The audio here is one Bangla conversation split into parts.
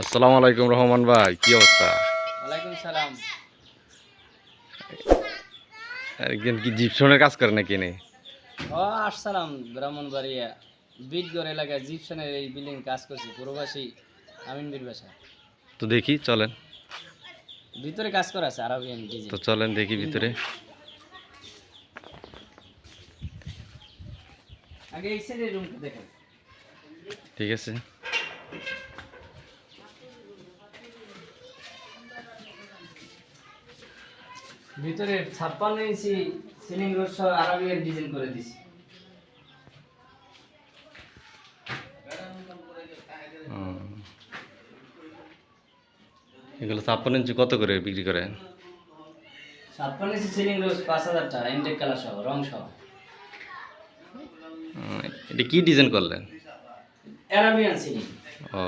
আসসালামু আলাইকুম রহমান ভাই কি অবস্থা? ওয়ালাইকুম সালাম। একজন কি জিপসনের কাজ করে নাকি নে ও আসসালাম ব্রাহ্মণবাড়িয়া। বিটগড় এলাকায় জিপসনের এই বিল্ডিং কাজ করছি পূর্ববাসী আমিন বীর বাসা। তো দেখি চলেন। ভিতরে কাজ করা আছে আরবিয়ান ডিজাইন তো চলেন দেখি ভিতরে। আগে এই সাইডের রুমটা দেখেন ঠিক আছে। ভিতরে ছাপ্পান্ন ইঞ্চি সিলিং রোড সহ আরবিয়ান ডিজাইন করে দিছি। এগুলো ছাপ্পান্ন ইঞ্চি কত করে বিক্রি করেন? ছাপ্পান্ন ইঞ্চি সিলিং রোড পাঁচ হাজার টাকা ইন্টেক কালার সহ রং সহ। এটা কি ডিজাইন করলেন? আরবিয়ান সিলিং ও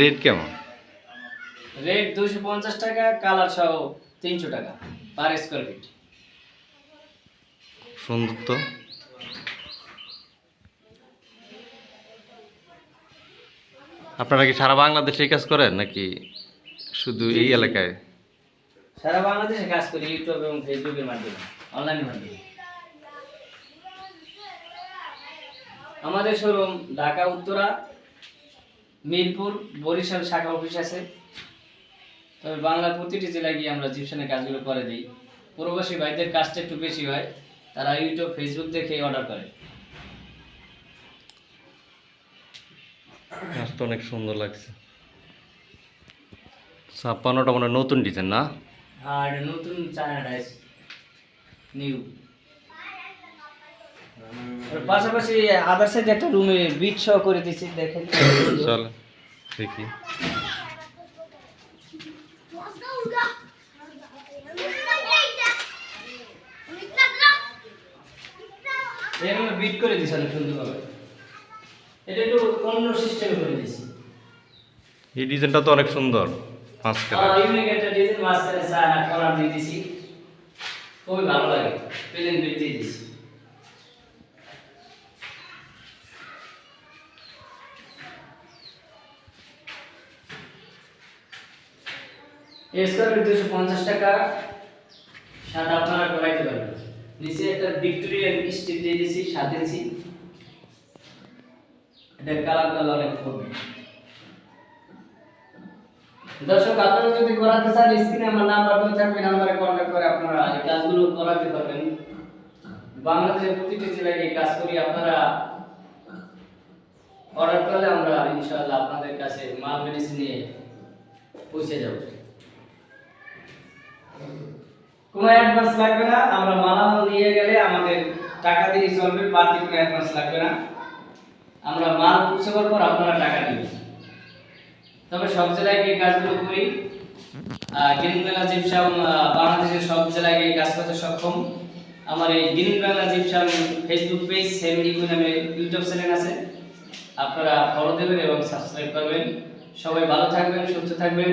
রেট কেমন? রেট দুশো পঞ্চাশ টাকা কালার সহ তিনশো টাকা পার স্কোয়ার ফিট সুন্দর তো আপনারা কি সারা বাংলাদেশে কাজ করেন নাকি শুধু এই এলাকায়? সারা বাংলাদেশে কাজ করি ইউটিউব এবং ফেসবুকের মাধ্যমে অনলাইনের মাধ্যমে। আমাদের শোরুম ঢাকা উত্তরা মিরপুর বরিশাল শাখা অফিস আছে। তবে বাংলার প্রতিটি জেলায় গিয়ে আমরা জিপশনের কাজগুলো করে দিই। প্রবাসী ভাইদের কাজটা একটু বেশি হয় তারা ইউটিউব ফেসবুক দেখে অর্ডার করে। অনেক সুন্দর লাগছে। ছাপ্পান্নটা মানে নতুন ডিজাইন না? আর নতুন চায়না ডাইস নিউ পাশাপাশি আদার্সের একটা রুমে বিট সহ করে দিচ্ছি দেখেন। চল দেখি। এরকম বিট করে দিছি অনেক সুন্দরভাবে। এটা একটু অন্য সিস্টেমে করে দিছি। এই ডিজাইনটা তো অনেক সুন্দর আর কালার ইউনিক একটা ডিজাইন মাঝখানে চায়না কলার দিয়ে দিছি। খুবই ভালো লাগে প্লেন বিট দিয়ে দিছি। পঞ্চাশ টাকা আপনারা নিচে একটা কালার অনেক দর্শক, আপনারা যদি করাতে চান স্ক্রিনে আমার নাম্বার নাম্বারে কন্ট্যাক্ট করে আপনারা এই কাজগুলো করাতে পারবেন। বাংলাদেশের প্রতিটি জেলায় এই কাজ করি, আপনারা অর্ডার করলে আমরা আপনাদের কাছে মাল মেডিসিন নিয়ে পৌঁছে যাব। কোনো অ্যাডভান্স লাগবে না, আমরা মালামাল নিয়ে গেলে আমাদের টাকা দিয়ে চলবে বাড়তি কোনো অ্যাডভান্স লাগবে না। আমরা মাল পৌঁছাবার পর আপনারা টাকা দিবেন তবে সব জেলায় গিয়ে কাজগুলো করি। গ্রিন বাংলা জিপসাম বাংলাদেশের সব জেলায় গিয়ে কাজ করতে সক্ষম। আমার এই green Bangla gypsum Facebook page same eco নামে ইউটিউব চ্যানেল আছে। আপনারা ফলো দেবেন এবং সাবস্ক্রাইব করবেন। সবাই ভালো থাকবেন, সুস্থ থাকবেন।